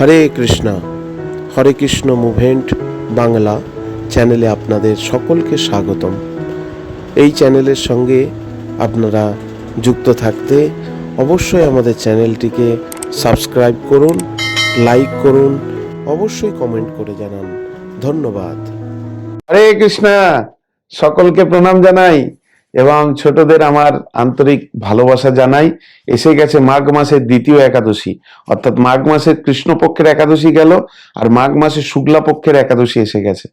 হরে Krishna. Hare Krishna movement Bangla চ্যানেলে আপনাদের সকলকে স্বাগতম। এই চ্যানেলের সঙ্গে আপনারা যুক্ত থাকতে অবশ্যই আমাদের চ্যানেলটিকে সাবস্ক্রাইব করুন, লাইক করুন, অবশ্যই কমেন্ট করে জানান। ধন্যবাদ। হরে কৃষ্ণ, সকলকে প্রণাম জানাই। এবং ছোটদের আমার আন্তরিক ভালোবাসা জানাই। এসে গেছে মাঘ মাসের দ্বিতীয় একাদশী। অর্থাৎ মাঘ মাসের কৃষ্ণপক্ষের একাদশী গেল আর মাঘ মাসের শুক্লা পক্ষের একাদশী এসে গেছে।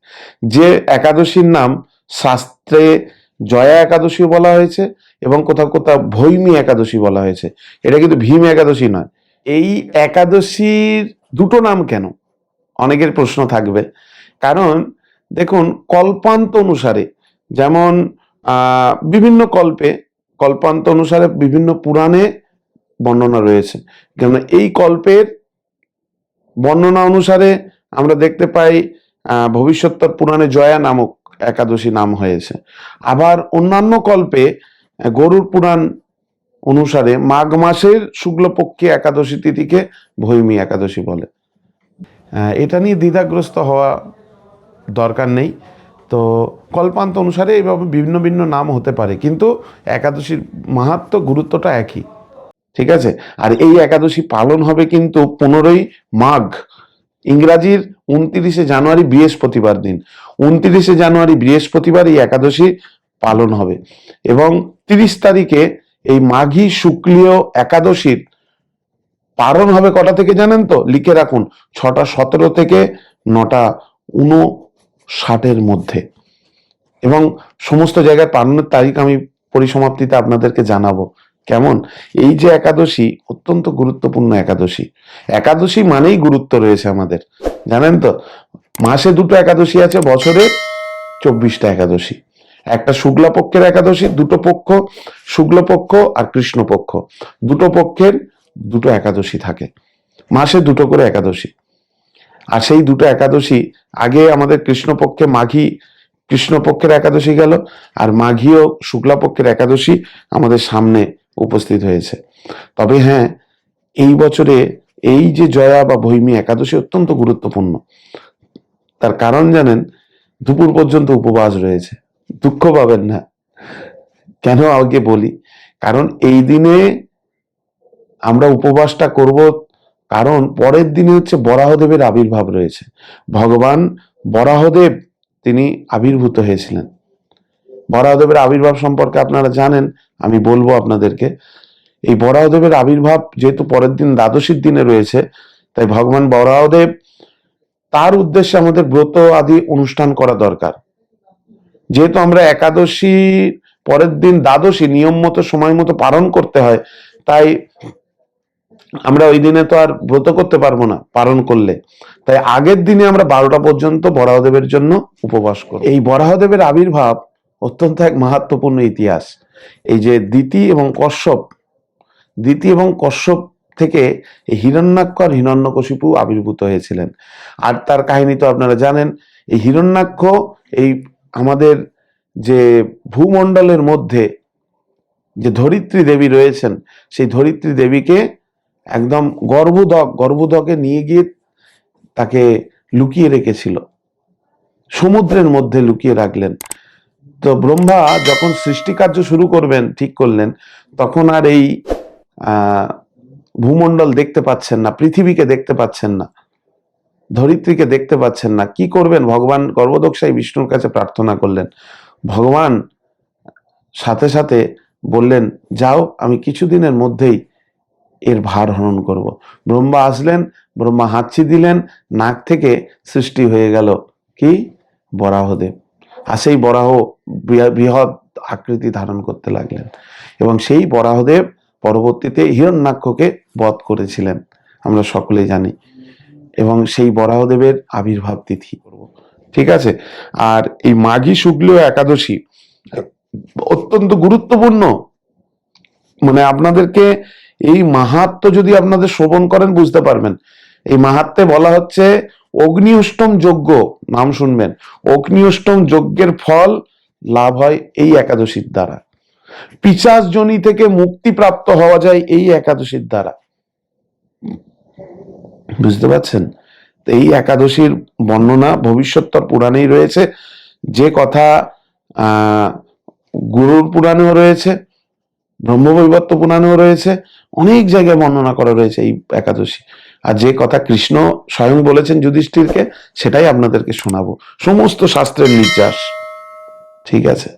যে একাদশীর নাম শাস্ত্রে জয়া একাদশীও বলা হয়েছে এবং কোথাও কোথাও ভৈমী একাদশী বলা হয়েছে। এটা কিন্তু ভীম একাদশী নয়। এই একাদশীর দুটো নাম কেন? অনেকের প্রশ্ন থাকবে। কারণ দেখুন, কল্পান্ত অনুসারে যেমন বিভিন্ন কল্পে কল্পান্ত অনুসারে বিভিন্ন পুরাণে বর্ণনা রয়েছে। কেন এই কল্পের বর্ণনা অনুসারে আমরা দেখতে পাই আহ, ভবিষ্যৎতর পুরাণে জয়া নামক একাদশী নাম হয়েছে। আবার অন্যান্য কল্পে গরুর পুরাণ অনুসারে মাঘ মাসের শুক্লপক্ষে একাদশী তিথিকে ভৈমী একাদশী বলে। এটা নিয়ে দ্বিধাগ্রস্ত হওয়া দরকার নেই। তো কল্পান্ত অনুসারে এইভাবে বিভিন্ন ভিন্ন নাম হতে পারে, কিন্তু একাদশীর মাহাত্ম গুরুত্বটা একই, ঠিক আছে? আর এই একাদশী পালন হবে কিন্তু পনেরোই মাঘ, ইংরাজির উনত্রিশে জানুয়ারি বৃহস্পতিবার দিন। উনত্রিশে জানুয়ারি বৃহস্পতিবার এই একাদশী পালন হবে এবং তিরিশ তারিখে এই মাঘী শুক্লীয় একাদশীর পালন হবে কটা থেকে জানেন তো? লিখে রাখুন, ছটা সতেরো থেকে নটা উনষাটের মধ্যে। এবং সমস্ত জায়গায় পালনের তারিখ আমি পরিসমাপ্তিতে আপনাদেরকে জানাব। কেমন? এই যে একাদশী অত্যন্ত গুরুত্বপূর্ণ একাদশী। একাদশী মানেই গুরুত্ব রয়েছে আমাদের। জানেন তো, মাসে দুটো একাদশী আছে, বছরে চব্বিশটা একাদশী। একটা শুক্লা পক্ষের একাদশী, দুটো পক্ষ, শুক্লপক্ষ আর কৃষ্ণপক্ষ। দুটো পক্ষের দুটো একাদশী থাকে। মাসে দুটো করে একাদশী। আর সেই দুটো একাদশী আগে আমাদের কৃষ্ণপক্ষে মাঘী, কৃষ্ণপক্ষের একাদশী গেল, আর মাঘী ও শুক্লাপক্ষের একাদশী আমাদের সামনে উপস্থিত হয়েছে। তবে হ্যাঁ এই বছরে এই যে জয়া বা ভৈমী একাদশী অত্যন্ত গুরুত্বপূর্ণ। তার কারণ জানেন, দুপুর পর্যন্ত উপবাস রয়েছে। দুঃখ পাবেন না। কেন আগে বলি? কারণ এই দিনে আমরা উপবাসটা করব কারণ পরের দিনে হচ্ছে বরাহদেবের আবির্ভাব রয়েছে। ভগবান বরাহদেব তিনি আবির্ভূত হয়েছিলেন। বরাহদেবের আবির্ভাব সম্পর্কে আপনারা জানেন, আমি বলব আপনাদেরকে। এই বরাহদেবের আবির্ভাব যেহেতু পরের দিন দ্বাদশীর দিনে রয়েছে, তাই ভগবান বরাহদেব তার উদ্দেশ্যে আমাদের ব্রত আদি অনুষ্ঠান করা দরকার। যেহেতু আমরা একাদশী পরের দিন দ্বাদশী নিয়ম মতো, সময় মতো পালন করতে হয়, তাই আমরা ওই দিনে তো আর ব্রত করতে পারব না, পালন করলে। তাই আগের দিনে আমরা বারোটা পর্যন্ত বরাহদেবের জন্য উপবাস করি এই বরাহদেবের আবির্ভাব অত্যন্ত এক মাহাত্মপূর্ণ ইতিহাস। এই যে দিতি এবং কশ্যপ দিতি এবং কশ্যপ থেকে এই হিরণ্যাক্ষ আর হিরণ্যকশিপু আবির্ভূত হয়েছিলেন। আর তার কাহিনী তো আপনারা জানেন, এই হিরণ্যাক্ষ এই আমাদের যে ভূমণ্ডলের মধ্যে যে ধরিত্রী দেবী রয়েছেন, সেই ধরিত্রী দেবীকে একদম গর্ভদক, গর্ভদকে নিয়ে গিয়ে তাকে লুকিয়ে রেখেছিল। সমুদ্রের মধ্যে লুকিয়ে রাখলেন। তো ব্রহ্মা যখন সৃষ্টি কার্য শুরু করবেন, ঠিক করলেন, তখন আর এই ভূমণ্ডল দেখতে পাচ্ছেন না, পৃথিবীকে দেখতে পাচ্ছেন না, ধরিত্রীকে দেখতে পাচ্ছেন না। কি করবেন? ভগবান গর্ভদক্ষাই বিষ্ণুর কাছে প্রার্থনা করলেন। ভগবান সাথে সাথে বললেন, যাও, আমি কিছুদিনের মধ্যেই এর ভার হরণ করব। ব্রহ্মা আসলেন, ব্রহ্মা হাঁচি দিলেন, নাক থেকে সৃষ্টি হয়ে গেল কি? বরাহদেব। আর সেই বরাহ বৃহৎ আকৃতি ধারণ করতে লাগলেন। এবং সেই বরাহদেব পরবর্তীতে হিরণ্যাক্ষকে বধ করেছিলেন। আমরা সকলেই জানি। এবং সেই বরাহদেবের আবির্ভাব তিথি ঠিক আছে? আর এই মাঘী শুক্লীয় একাদশী অত্যন্ত গুরুত্বপূর্ণ। মানে আপনাদেরকে এই মাহাত্ম যদি আপনাদের শ্রবণ করেন, বুঝতে পারবেন। এই মাহাত্মে বলা হচ্ছে, অগ্নি অষ্টম যজ্ঞ নাম শুনবেন। অগ্নি অষ্টম যজ্ঞের ফল লাভ হয় এই একাদশীর দ্বারা। পিচাস জনি থেকে মুক্তি প্রাপ্ত হওয়া যায় এই একাদশীর দ্বারা। বুঝতে পারছেন? এই একাদশীর বর্ণনা ভবিষ্যৎতর পুরাণেই রয়েছে। যে কথা গুরুর পুরাণেও রয়েছে ব্রহ্মবৈবর্ত পুরাণেও রয়েছে, অনেক জায়গায় বর্ণনা করা রয়েছে এই একাদশী। আর যে কথা কৃষ্ণ স্বয়ং বলেছেন যুধিষ্ঠিরকে, সেটাই আপনাদেরকে শোনাবো। সমস্ত শাস্ত্রের নির্যাস, ঠিক আছে?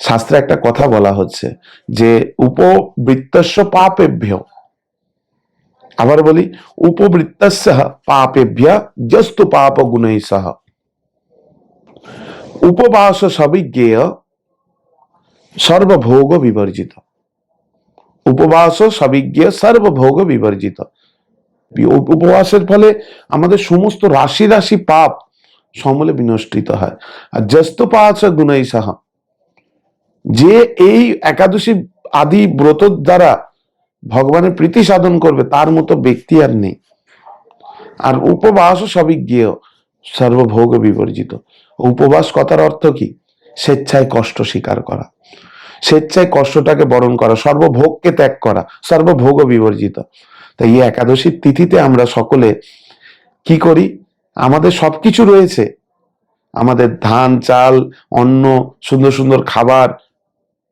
শাস্ত্রে একটা কথা বলা হচ্ছে যে, উপবৃত্তস্য পাপেভ্য। আবার বলি, উপবৃত্তস্য পাপেভ্য যস্তু পাপ গুণৈ সহ। উপবাস সবিজ্ঞেয় সর্বভোগ বিবর্জিত। উপবাস সবিজ্ঞ সর্বভোগ বিবর্জিত। উপ- উপবাসের ফলে আমাদের সমস্ত রাশি রাশি পাপ সমূলে বিনষ্টিত হয়। আর যস্ত পাচ গুণই সাহ। যে এই একাদশী আদি ব্রত দ্বারা ভগবানের প্রীতি সাধন করবে, তার মতো ব্যক্তি আর নেই। আর উপবাস সবিজ্ঞ সর্বভোগ বিবর্জিত। উপবাস কথার অর্থ কি? স্বেচ্ছায় কষ্ট স্বীকার করা। স্বেচ্ছায় কষ্টটাকে বরণ করা, সর্বভোগকে ত্যাগ করা সর্বভোগ বিবর্জিত। তাই এই একাদশীর তিথিতে আমরা সকলে কি করি? আমাদের সবকিছু রয়েছে। আমাদের ধান, চাল, অন্ন, সুন্দর সুন্দর খাবার,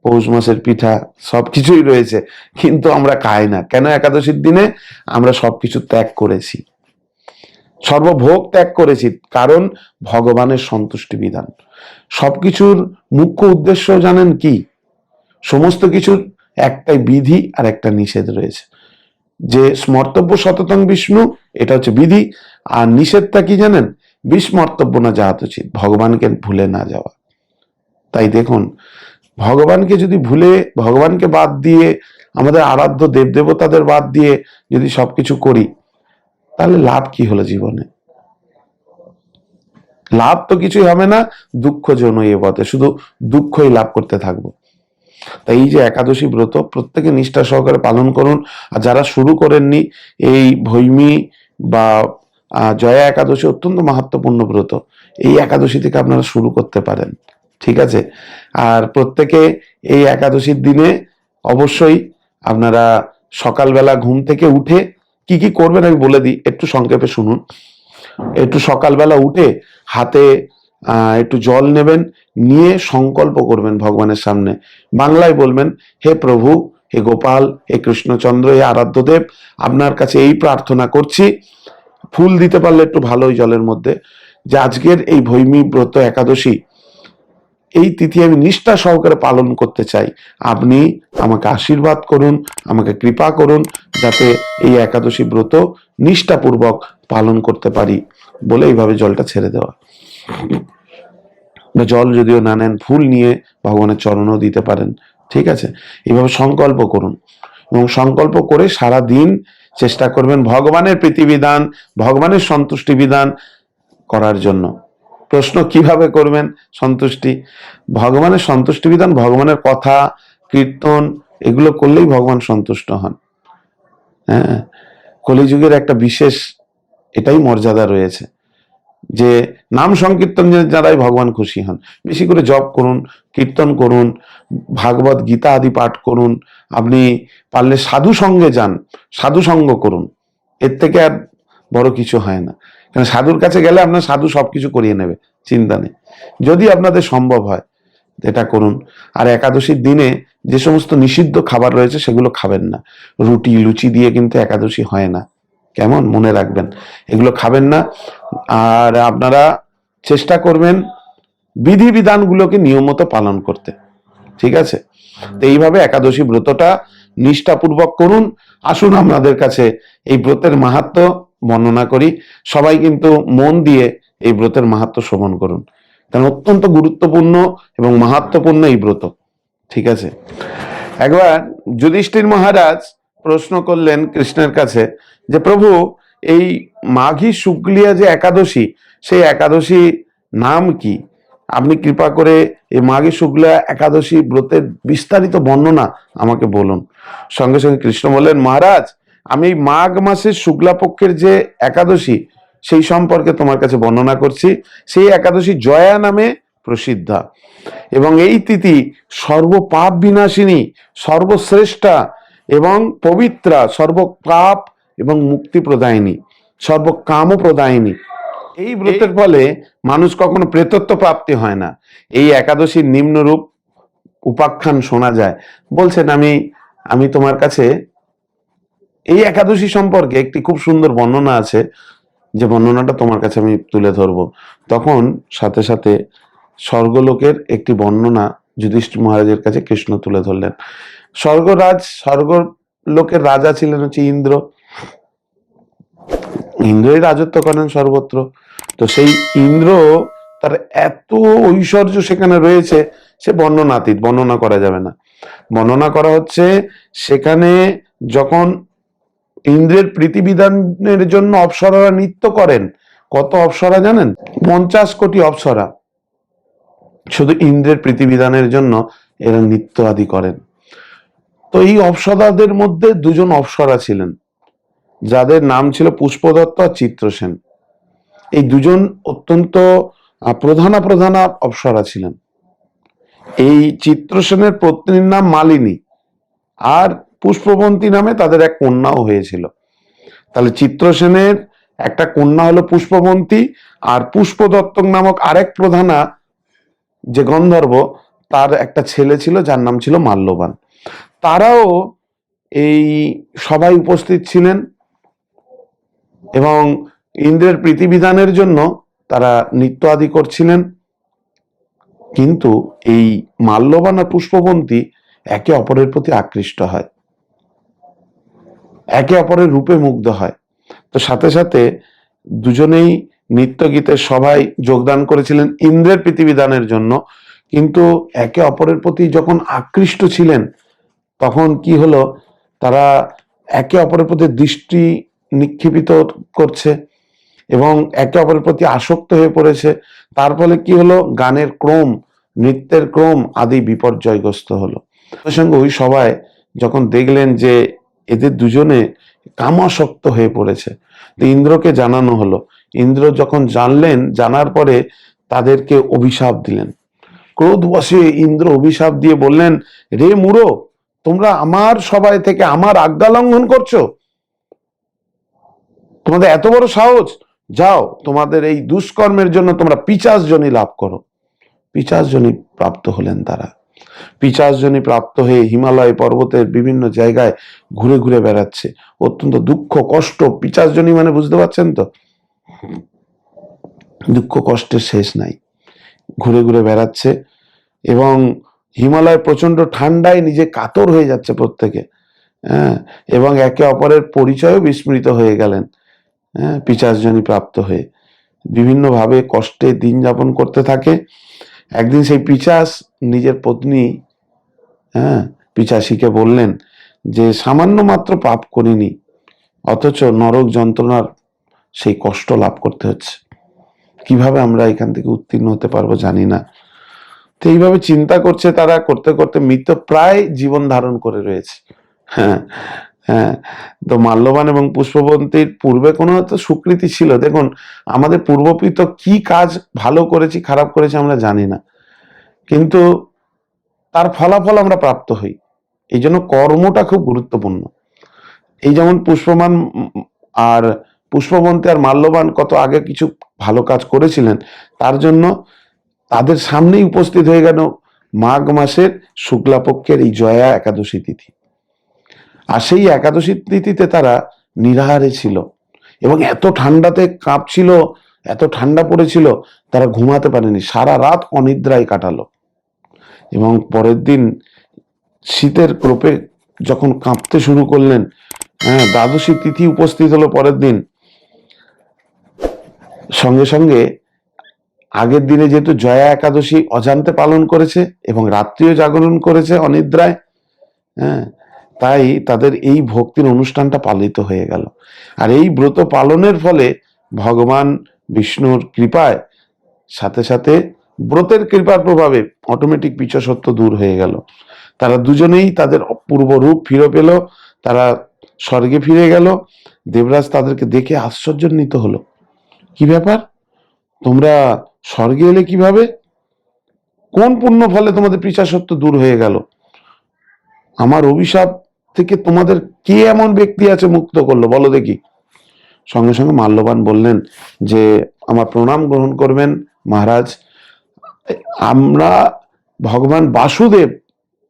পৌষ মাসের পিঠা, সবকিছুই রয়েছে। কিন্তু আমরা খাই না। কেন একাদশীর দিনে? আমরা সবকিছু ত্যাগ করেছি। সর্বভোগ ত্যাগ করেছি। কারণ ভগবানের সন্তুষ্টি বিধান। সবকিছুর মুখ্য উদ্দেশ্য জানেন কি? সমস্ত কিছুর একটাই বিধি আর একটা নিষেধ রয়েছে। যে স্মর্তব্য সততং বিষ্ণু, এটা হচ্ছে বিধি। আর নিষেধটা কি জানেন? বিস্মর্তব্য না যাহাত উচিত, ভগবানকে ভুলে না যাওয়া। তাই দেখুন, ভগবানকে যদি ভুলে, ভগবানকে বাদ দিয়ে, আমাদের আরাধ্য দেবদেবতাদের বাদ দিয়ে যদি সবকিছু করি, তাহলে লাভ কি হলো জীবনে? লাভ তো কিছুই হবে না, দুঃখ জনই এ পথে, শুধু দুঃখই লাভ করতে থাকব। তাই এই যে একাদশী ব্রত, প্রত্যেকে নিষ্ঠা সহকারে পালন করুন, আর যারা শুরু করেননি, এই ভৈমি বা জয়া একাদশী অত্যন্ত মাহাত্মপূর্ণ ব্রত। এই একাদশী থেকে আপনারা শুরু করতে পারেন, ঠিক আছে? আর প্রত্যেকে এই একাদশীর দিনে অবশ্যই আপনারা সকালবেলা ঘুম থেকে উঠে কি কি করবেন আমি বলে দিই, একটু সংক্ষেপে শুনুন। একটু সকালবেলা উঠে হাতে একটু জল নেবেন, নিয়ে সংকল্প করবেন ভগবানের সামনে। বাংলায় বলবেন, হে প্রভু, হে গোপাল, হে কৃষ্ণচন্দ্র, হে আরাধ্যদেব, আপনার কাছে এই প্রার্থনা করছি। ফুল দিতে পারলে একটু ভালোই জলের মধ্যে। যে আজকের এই ভৈমী ব্রত একাদশী এই তিথি আমি নিষ্ঠা সহকারে পালন করতে চাই। আপনি আমাকে আশীর্বাদ করুন, আমাকে কৃপা করুন, যাতে এই একাদশী ব্রত নিষ্ঠাপূর্বক পালন করতে পারি বলে এইভাবে জলটা ছেড়ে দেওয়া। জল যদিও না নেন, ফুল নিয়ে ভগবানের চরণও দিতে পারেন। ঠিক আছে? এইভাবে সংকল্প করুন। এবং সংকল্প করে সারা দিন চেষ্টা করবেন ভগবানের প্রীতিবিধান, ভগবানের সন্তুষ্টি বিধান করার জন্য। প্রশ্ন কীভাবে করবেন? সন্তুষ্টি। ভগবানের সন্তুষ্টি বিধান ভগবানের কথা, কীর্তন, এগুলো করলেই ভগবান সন্তুষ্ট হন। হ্যাঁ কলিযুগের একটা বিশেষ এটাই মর্যাদা রয়েছে যে, নাম সংকীর্তন যারাই ভগবান খুশি হন। বেশি করে জপ করুন, কীর্তন করুন, ভাগবত গীতা আদি পাঠ করুন, আপনি পারলে সাধু সঙ্গে যান, সাধু সঙ্গ করুন। এর থেকে আর বড় কিছু হয় না। কারণ সাধুর কাছে গেলে আপনার সাধু সবকিছু করিয়ে নেবে, চিন্তা নেই। যদি আপনাদের সম্ভব হয়, এটা করুন। আর একাদশীর দিনে যে সমস্ত নিষিদ্ধ খাবার রয়েছে সেগুলো খাবেন না। রুটি, লুচি দিয়ে কিন্তু একাদশী হয় না। কেমন? মনে রাখবেন। এগুলো খাবেন না। আর আপনারা চেষ্টা করবেন বিধি বিধানগুলোকে নিয়মিত পালন করতে। ঠিক আছে? তো এইভাবে একাদশী ব্রতটা নিষ্ঠাপূর্বক করুন। আসুন আপনাদের কাছে এই ব্রতের মাহাত্ম বর্ণনা করি, সবাই কিন্তু মন দিয়ে এই ব্রতের মাহাত্ম শ্রবণ করুন। কারণ অত্যন্ত গুরুত্বপূর্ণ এবং মাহাত্মপূর্ণ এই ব্রত, ঠিক আছে? একবার যুধিষ্ঠির মহারাজ প্রশ্ন করলেন কৃষ্ণের কাছে যে, প্রভু, এই মাঘী শুক্লিয়া যে একাদশী, সেই একাদশী নাম কি? আপনি কৃপা করে এই মাঘী শুক্লা একাদশী ব্রতের বিস্তারিত বর্ণনা আমাকে বলুন। সঙ্গে সঙ্গে কৃষ্ণ বললেন, মহারাজ আমি মাঘ মাসের শুক্লা পক্ষের যে একাদশী, সেই সম্পর্কে তোমার কাছে বর্ণনা করছি। সেই একাদশী জয়া নামে প্রসিদ্ধা। এবং এই তিথি সর্বপাপ বিনাশিনী, সর্বশ্রেষ্ঠা এবং পবিত্রা, সর্বপাপ এবং মুক্তি প্রদায়িনী সর্বকাম প্রদায়িনী এই ব্রতের ফলে মানুষ কখনো প্রেতত্ব প্রাপ্তি হয় না। এই একাদশীর নিম্নরূপ উপাখ্যান শোনা যায়। বলছেন আমি আমি তোমার কাছে এই একাদশী সম্পর্কে একটি খুব সুন্দর বর্ণনা আছে, যে বর্ণনাটা তোমার কাছে আমি তুলে ধরবো। তখন সাথে সাথে স্বর্গলোকের একটি বর্ণনা যুধিষ্ঠির মহারাজের কাছে কৃষ্ণ তুলে ধরলেন। স্বর্গরাজ, স্বর্গলোকের রাজা ছিলেন হচ্ছে ইন্দ্র। ইন্দ্রই রাজত্ব করেন সর্বত্র। তো সেই ইন্দ্র তার এত ঐশ্বর্য সেখানে রয়েছে, সে বর্ণনাতীত, বর্ণনা করা যাবে না। বর্ণনা করা হচ্ছে, সেখানে যখন ইন্দ্রের প্রীতিবিধানের জন্য অপ্সরারা নৃত্য করেন। কত অপ্সরা জানেন? পঞ্চাশ কোটি অপ্সরা। শুধু ইন্দ্রের প্রীতিবিধানের জন্য এরা নৃত্য আদি করেন। তো এই অপ্সরাদের মধ্যে দুজন অপ্সরা ছিলেন। যাদের নাম ছিল পুষ্পদত্ত আর চিত্রসেন এই দুজন অত্যন্ত প্রধানা প্রধানা অপ্সরা ছিলেন। এই চিত্রসেনের পত্নীর নাম মালিনী। আর পুষ্পবন্তী নামে তাদের এক কন্যাও হয়েছিল। তাহলে চিত্রসেনের একটা কন্যা হলো পুষ্পবন্তী আর পুষ্পদত্ত নামক আরেক প্রধানা যে গন্ধর্ব, তার একটা ছেলে ছিল যার নাম ছিল মাল্যবান। তারাও এই সবাই উপস্থিত ছিলেন এবং ইন্দ্রের প্রীতিবিধানের জন্য তারা নৃত্য আদি করছিলেন। কিন্তু এই মাল্যবান আর পুষ্পবন্তী একে অপরের প্রতি আকৃষ্ট হয়। একে অপরের রূপে মুগ্ধ হয়। তো সাথে সাথে দুজনেই নৃত্য গীতের সবাই যোগদান করেছিলেন ইন্দ্রের প্রীতিবিধানের জন্য। কিন্তু একে অপরের প্রতি যখন আকৃষ্ট ছিলেন, তখন কি হলো? তারা একে অপরের প্রতি দৃষ্টি নিক্ষেপিত করছে এবং একে অপরের প্রতি আসক্ত হয়ে পড়েছে। তার ফলে কি হলো? গানের ক্রম, নৃত্যের ক্রম আদি বিপর্যয়গ্রস্ত হলো। সঙ্গে ওই সবাই যখন দেখলেন যে এদের দুজনে কামাসক্ত হয়ে পড়েছে। তো ইন্দ্রকে জানানো হলো। ইন্দ্র যখন জানলেন, জানার পরে তাদেরকে অভিশাপ দিলেন। ক্রোধ বসে ইন্দ্র অভিশাপ দিয়ে বললেন, রে মুরো তোমরা আমার সবাই থেকে আমার আজ্ঞা লঙ্ঘন করছ? তোমাদের এত বড় সাহস? যাও, তোমাদের এই দুষ্কর্মের জন্য তোমরা পিচাস জনি লাভ করো। পিচাস জনি প্রাপ্ত হলেন তারা। পিচাস জনি প্রাপ্ত হয়ে হিমালয় পর্বতের বিভিন্ন জায়গায় ঘুরে ঘুরে বেড়াচ্ছে। অত্যন্ত দুঃখ, কষ্ট। পিচাস জনি মানে বুঝতে পারছেন তো? দুঃখ, কষ্টের শেষ নাই। ঘুরে ঘুরে বেড়াচ্ছে এবং হিমালয় প্রচণ্ড ঠান্ডায় নিজে কাতর হয়ে যাচ্ছে প্রত্যেকে। হ্যাঁ এবং একে অপরের পরিচয়ও বিস্মৃত হয়ে গেলেন। হ্যাঁ পিচাসজনী প্রাপ্ত হয়ে। বিভিন্নভাবে কষ্টে দিন যাপন করতে থাকে। একদিন সেই পিচাস নিজের পত্নী হ্যাঁ পিচাসীকে বললেন যে সামান্য মাত্র পাপ করিনি, অথচ নরক যন্ত্রণার সেই কষ্ট লাভ করতে হচ্ছে। কীভাবে আমরা এখান থেকে উত্তীর্ণ হতে পারব জানি না। তো এইভাবে চিন্তা করছে তারা, করতে করতে মৃত্যু প্রায় জীবন ধারণ করে রয়েছে। হ্যাঁ হ্যাঁ তো মাল্যবান এবং পুষ্পবন্তীর পূর্বে কোনো হয়তো স্বীকৃতি ছিল। দেখুন, আমাদের পূর্বপিত কি কাজ ভালো করেছি, খারাপ করেছি আমরা জানি না। কিন্তু তার ফলাফল আমরা প্রাপ্ত হই। এই জন্য কর্মটা খুব গুরুত্বপূর্ণ। এই যেমন পুষ্পমান আর পুষ্পবন্তী আর মাল্যবান কত আগে কিছু ভালো কাজ করেছিলেন, তার জন্য তাদের সামনেই উপস্থিত হয়ে গেল মাঘ মাসের শুক্লাপক্ষের এই জয়া একাদশী তিথি। আর সেই একাদশী তিথিতে তারা নিরাহারে ছিল। এবং এত ঠান্ডাতে কাঁপছিল, এত ঠান্ডা পড়েছিল, তারা ঘুমাতে পারেনি। সারা রাত অনিদ্রায় কাটালো। এবং পরের দিন শীতের ক্রোপে যখন কাঁপতে শুরু করলেন হ্যাঁ দ্বাদশী তিথি উপস্থিত হলো পরের দিন। সঙ্গে সঙ্গে আগের দিনে যেহেতু জয়া একাদশী অজান্তে পালন করেছে এবং রাত্রিও জাগরণ করেছে অনিদ্রায় হ্যাঁ তাই তাদের এই ভক্তির অনুষ্ঠানটা পালিত হয়ে গেল। আর এই ব্রত পালনের ফলে ভগবান বিষ্ণুর কৃপায় সাথে সাথে ব্রতের কৃপার প্রভাবে অটোমেটিক পিছসত্ব দূর হয়ে গেল। তারা দুজনেই তাদের পূর্ব রূপ ফিরে পেল, তারা স্বর্গে ফিরে গেল। দেবরাজ তাদেরকে দেখে আশ্চর্যান্বিত হলো। কি ব্যাপার? তোমরা স্বর্গে এলে কীভাবে? কোন পুণ্য ফলে তোমাদের পিছাসত্ব দূর হয়ে গেল? আমার অভিশাপ থেকে তোমাদের কে এমন ব্যক্তি আছে মুক্ত করল? বলো দেখি। সঙ্গে সঙ্গে মাল্যবান বললেন যে, আমার প্রণাম গ্রহণ করবেন, মহারাজ। আমরা ভগবান বাসুদেব,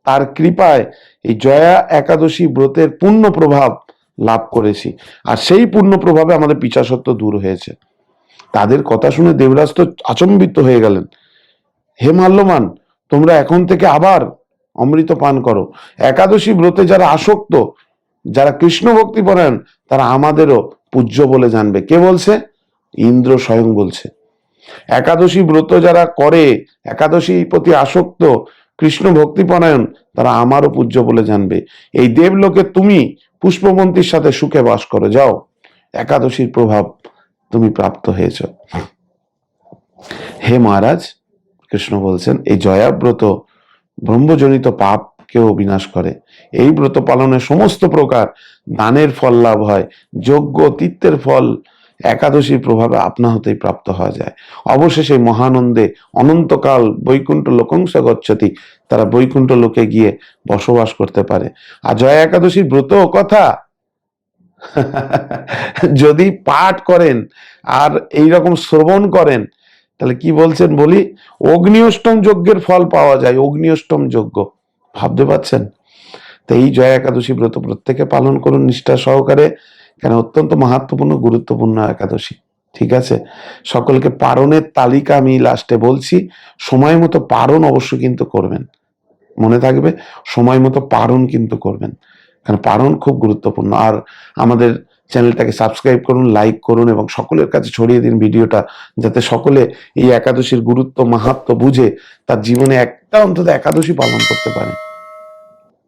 তার কৃপায় এই জয়া একাদশী ব্রতের পূর্ণ প্রভাব লাভ করেছি। আর সেই পূর্ণ প্রভাবে আমাদের পিছাসত্ব দূর হয়েছে। তাদের কথা শুনে দেবরাজ তো আচম্বিত হয়ে গেলেন। হে মাল্যমান তোমরা এখন থেকে আবার অমৃত পান করো। একাদশী ব্রতে যারা আসক্ত, যারা কৃষ্ণ ভক্তি পরায়ণ, তারা আমাদেরও পূজ্য বলে জানবে। কে বলছে? ইন্দ্র স্বয়ং বলছে। একাদশী ব্রত যারা করে, একাদশী প্রতি আসক্ত, কৃষ্ণ ভক্তি পরায়ণ, তারা আমারও পূজ্য বলে জানবে। এই দেবলোকে তুমি পুষ্পবন্তীর সাথে সুখে বাস করো। যাও, একাদশীর প্রভাব তুমি প্রাপ্ত হয়েছ। হে মহারাজ, কৃষ্ণ বলছেন, এই জয়াব্রত ব্রহ্মজনিত পাপকেও বিনাশ করে। এই ব্রত পালনে সমস্ত প্রকার দানের ফল লাভ হয় যোগ্য তীর্থের ফল, একাদশীর প্রভাবে আপনা হতেই প্রাপ্ত হওয়া যায়। অবশেষে মহানন্দে অনন্তকাল বৈকুণ্ঠ লোকংশ গচ্ছতি, তারা বৈকুণ্ঠ লোকে গিয়ে বসবাস করতে পারে। আর জয়া একাদশীর ব্রত কথা। যদি পাঠ করেন আর এই রকম শ্রবণ করেন তাহলে কি বলছেন বলি? অগ্নিঅষ্টম যজ্ঞের ফল পাওয়া যায়, অগ্নিঅষ্টম যজ্ঞ। ভাবতে পারছেন? তো এই জয়া একাদশী ব্রত প্রত্যেকে পালন করুন নিষ্ঠা সহকারে, কেন অত্যন্ত মাহাত্মপূর্ণ গুরুত্বপূর্ণ একাদশী। ঠিক আছে? সকলকে পারণের তালিকা আমি লাস্টে বলছি। সময় মতো পারণ অবশ্য কিন্তু করবেন। মনে থাকবে? সময় মতো পারণ কিন্তু করবেন। কারণ পারণ খুব গুরুত্বপূর্ণ। আর আমাদের চ্যানেলটাকে সাবস্ক্রাইব করুন, লাইক করুন এবং সকলের কাছে ছড়িয়ে দিন ভিডিওটা যাতে সকলে এই একাদশীর গুরুত্ব, মাহাত্ম বুঝে তার জীবনে একটা অন্তত একাদশী পালন করতে পারে।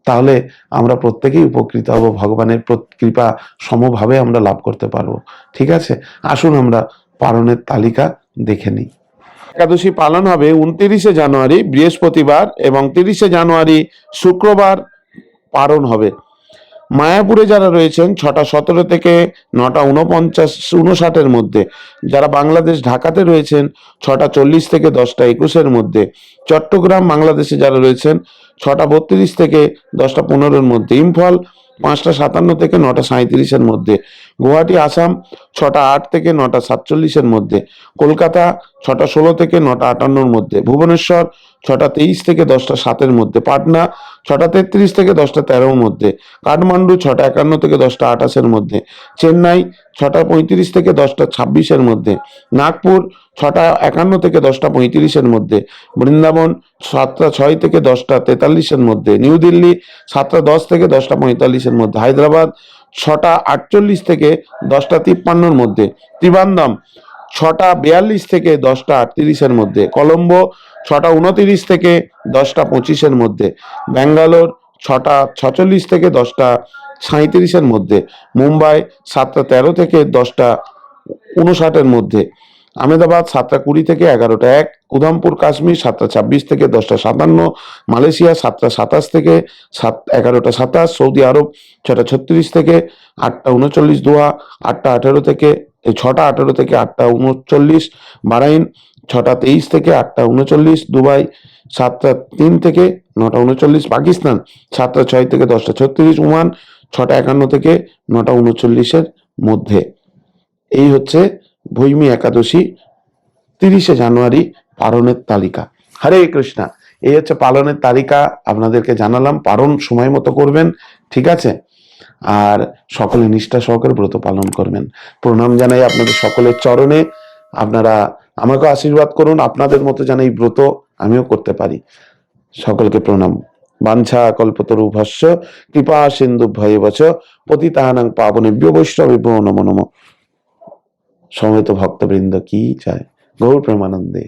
তাহলে আমরা প্রত্যেকেই উপকৃত হব, ভগবানের কৃপা সমভাবে আমরা লাভ করতে পারব। ঠিক আছে? আসুন আমরা পালনের তালিকা দেখে নিই। একাদশী পালন হবে উনত্রিশে জানুয়ারি, বৃহস্পতিবার এবং তিরিশে জানুয়ারি শুক্রবার পালন হবে। মায়াপুরে যারা রয়েছেন, ছটা সতেরো থেকে নটা উনপঞ্চাশ উনষাটের মধ্যে। যারা বাংলাদেশ ঢাকাতে রয়েছেন, ছটা চল্লিশ থেকে দশটা একুশের মধ্যে। চট্টগ্রাম বাংলাদেশে যারা রয়েছেন, ছটা বত্রিশ থেকে দশটা পনেরোর মধ্যে। ইম্ফল পাঁচটা সাতান্ন থেকে নটা সাঁত্রিশের মধ্যে। গুয়াহাটি, আসাম ছটা আট থেকে নটা সাতচল্লিশের মধ্যে। কলকাতা ছটা ষোলো থেকে নটা আটান্নর মধ্যে। ভুবনেশ্বর ছটা তেইশ থেকে দশটা সাতের মধ্যে। পাটনা ছটা তেত্রিশ থেকে দশটা তেরোর মধ্যে। কাঠমান্ডু ছটা একান্ন থেকে দশটা আঠাশের মধ্যে। চেন্নাই ছটা পঁয়ত্রিশ থেকে দশটা ছাব্বিশের মধ্যে। নাগপুর ছটা একান্ন থেকে দশটা পঁয়ত্রিশের মধ্যে। বৃন্দাবন সাতটা ছয় থেকে দশটা তেতাল্লিশের মধ্যে। নিউ দিল্লি সাতটা দশ থেকে দশটা পঁয়তাল্লিশের মধ্যে। হায়দ্রাবাদ ছটা আটচল্লিশ থেকে দশটা তিপ্পান্নর মধ্যে। ত্রিবান্দম ছটা বিয়াল্লিশ থেকে দশটা আটত্রিশের মধ্যে। কলম্বো, ছটা উনতিরিশ থেকে দশটা পঁচিশের মধ্যে। ব্যাঙ্গালোর, ছটা ছচল্লিশ থেকে দশটা সাঁত্রিশের মধ্যে। মুম্বাই, সাতটা তেরো থেকে দশটা উনষাটের মধ্যে। আহমেদাবাদ সাতটা কুড়ি থেকে এগারোটা এক, উধামপুর কাশ্মীর সাতটা ছাব্বিশ থেকে দশটা সাতান্ন, মালয়েশিয়া সাতটা সাতাশ থেকে সাত, এগারোটা সাতাশ, সৌদি আরব ছটা ছত্রিশ থেকে আটটা উনচল্লিশ দোহা আটটা আঠেরো থেকে ছটা আঠেরো থেকে আটটা উনচল্লিশ, বারাইন ছটা তেইশ থেকে আটটা উনচল্লিশ, দুবাই সাতটা তিন থেকে নটা উনচল্লিশ, পাকিস্তান সাতটা ছয় থেকে দশটা ছত্রিশ, ওমান ছটা একান্ন থেকে নটা উনচল্লিশের মধ্যে। এই হচ্ছে ভৈমী একাদশী তিরিশে জানুয়ারি পালনের তালিকা। হরে কৃষ্ণা। এই হচ্ছে পালনের তালিকা, আপনাদেরকে জানালাম। পালন সময় মতো করবেন, ঠিক আছে? আর সকলে নিষ্ঠা সহকারে ব্রত পালন করবেন। প্রণাম জানাই আপনাদের সকলের চরণে। আপনারা আমাকে আশীর্বাদ করুন, আপনাদের মতো যেন এই ব্রত আমিও করতে পারি। সকলকে প্রণাম। বাঞ্ছা কল্পতরু ভাষ্য কৃপা সিন্ধু ভয়ে বচ পতিতানাং পাবনেভ্য বৈষ্ণবেভ্যো নমো নমঃ। সমবেত ভক্তবৃন্দ কি চায়? গৌর প্রেমানন্দে।